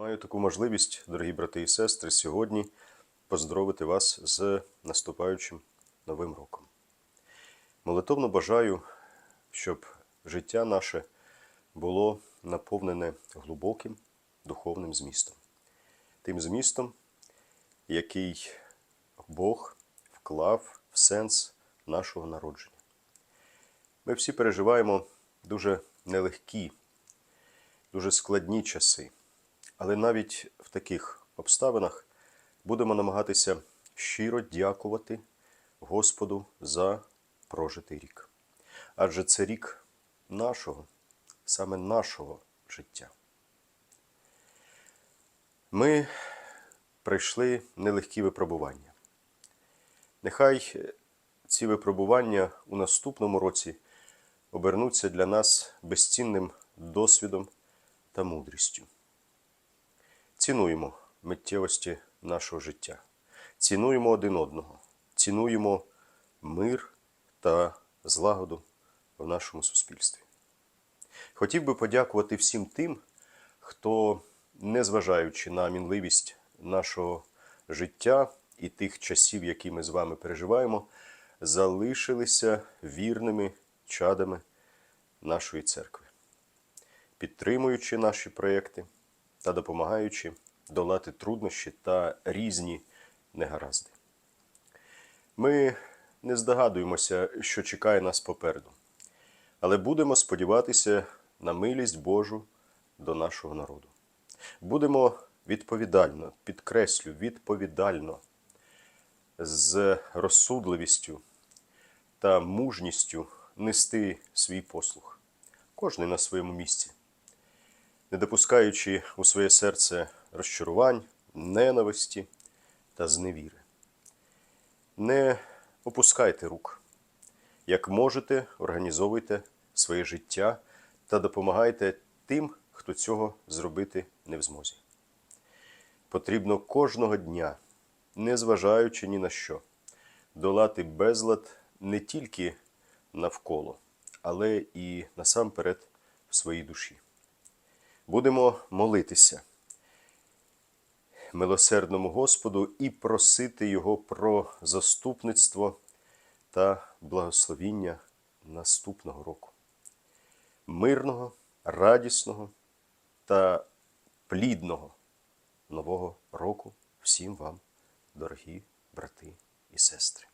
Маю таку можливість, дорогі брати і сестри, сьогодні поздоровити вас з наступаючим Новим роком. Молитовно бажаю, щоб життя наше було наповнене глибоким духовним змістом. Тим змістом, який Бог вклав в сенс нашого народження. Ми всі переживаємо дуже нелегкі, дуже складні часи. Але навіть в таких обставинах будемо намагатися щиро дякувати Господу за прожитий рік. Адже це рік нашого, саме нашого життя. Ми пройшли нелегкі випробування. Нехай ці випробування у наступному році обернуться для нас безцінним досвідом та мудрістю. Цінуємо миттєвості нашого життя, цінуємо один одного, цінуємо мир та злагоду в нашому суспільстві. Хотів би подякувати всім тим, хто, незважаючи на мінливість нашого життя і тих часів, які ми з вами переживаємо, залишилися вірними чадами нашої церкви, підтримуючи наші проєкти та допомагаючи долати труднощі та різні негаразди. Ми не здогадуємося, що чекає нас попереду, але будемо сподіватися на милість Божу до нашого народу. Будемо відповідально, підкреслю, відповідально, з розсудливістю та мужністю нести свій послуг, кожний на своєму місці не допускаючи у своє серце розчарувань, ненависті та зневіри. Не опускайте рук. Як можете, організовуйте своє життя та допомагайте тим, хто цього зробити не в змозі. Потрібно кожного дня, незважаючи ні на що, долати безлад не тільки навколо, але і насамперед в своїй душі. Будемо молитися милосердному Господу і просити Його про заступництво та благословіння наступного року. Мирного, радісного та плідного нового року всім вам, дорогі брати і сестри.